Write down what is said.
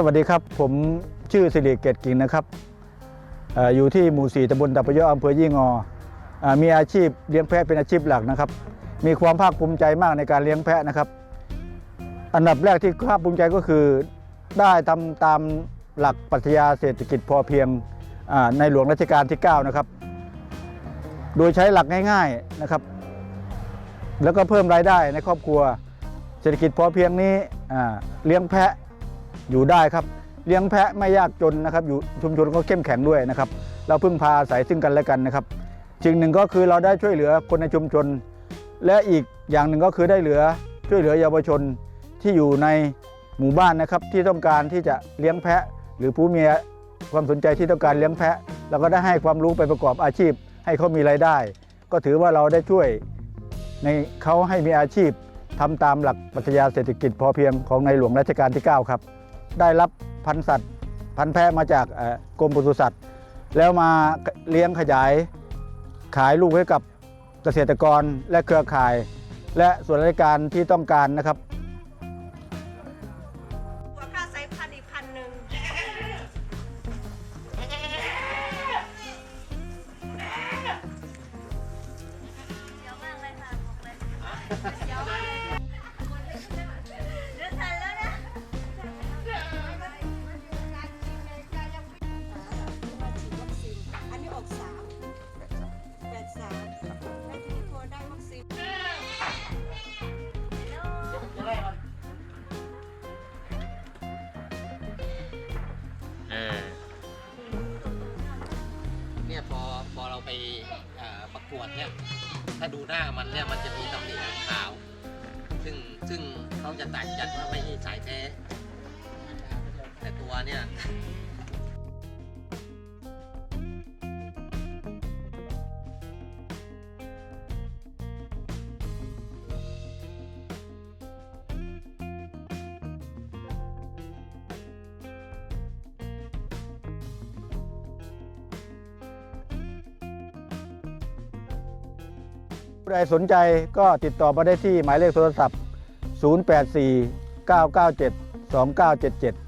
สวัสดีครับ ผมชื่อสิริเกตกิ่งนะครับอยู่ที่หมู่สี่ตำบลตับปยออำเภอยี่งอมีอาชีพเลี้ยงแพะเป็นอาชีพหลักนะครับ มีความภาคภูมิใจมากในการเลี้ยงแพะนะครับ อันดับแรกที่ภาคภูมิใจก็คือ ได้ทำตามหลักปรัชญาเศรษฐกิจพอเพียงในหลวงรัชกาลที่ 9 นะครับ โดยใช้หลักง่ายๆนะครับ แล้วก็เพิ่มรายได้ในครอบครัว เศรษฐกิจพอเพียงนี้เลี้ยงแพะ อยู่ได้ครับ เลี้ยงแพะไม่ยากจนนะครับ อยู่ชุมชนก็เข้มแข็งด้วยนะครับ เราพึ่งพาอาศัยซึ่งกันและกันนะครับสิ่งหนึ่งก็คือเราได้ช่วยเหลือคนในชุมชน และอีกอย่างหนึ่งก็คือได้เหลือช่วยเหลือเยาวชนที่อยู่ในหมู่บ้านนะครับ ที่ต้องการที่จะเลี้ยงแพะ หรือผู้มีความสนใจที่ต้องการเลี้ยงแพะ เราก็ได้ให้ความรู้ไปประกอบอาชีพ ให้เขามีรายได้ ก็ถือว่าเราได้ช่วยในเขาให้มีอาชีพทำตามหลักปรัชญาเศรษฐกิจพอเพียงของในหลวงรัชกาลที่ 9 ครับ ได้รับพันธุ์สัตว์ พันธุ์แพะมาจากเอ่อกรมปศุสัตว์ แล้วมาเลี้ยงขยายขายลูกให้กับเกษตรกรและเครือข่าย และส่วนราชการที่ต้องการนะครับหัวค่าไซส์พันอีกพันหนึ่งเดี๋ยวมากเลยค่ะบอกเลยเดี๋ยวมาก ไปประกวดเนี่ยถ้าดูหน้ามันเนี่ยมันจะมีตำหนิขาว ซึ่งซึ่งเขาจะตัดจัดว่าไม่ใช่สายแท้แต่ตัวเนี่ย ผู้ใดสนใจก็ติดต่อมาได้ที่หมายเลขโทรศัพท์ 084 997 2977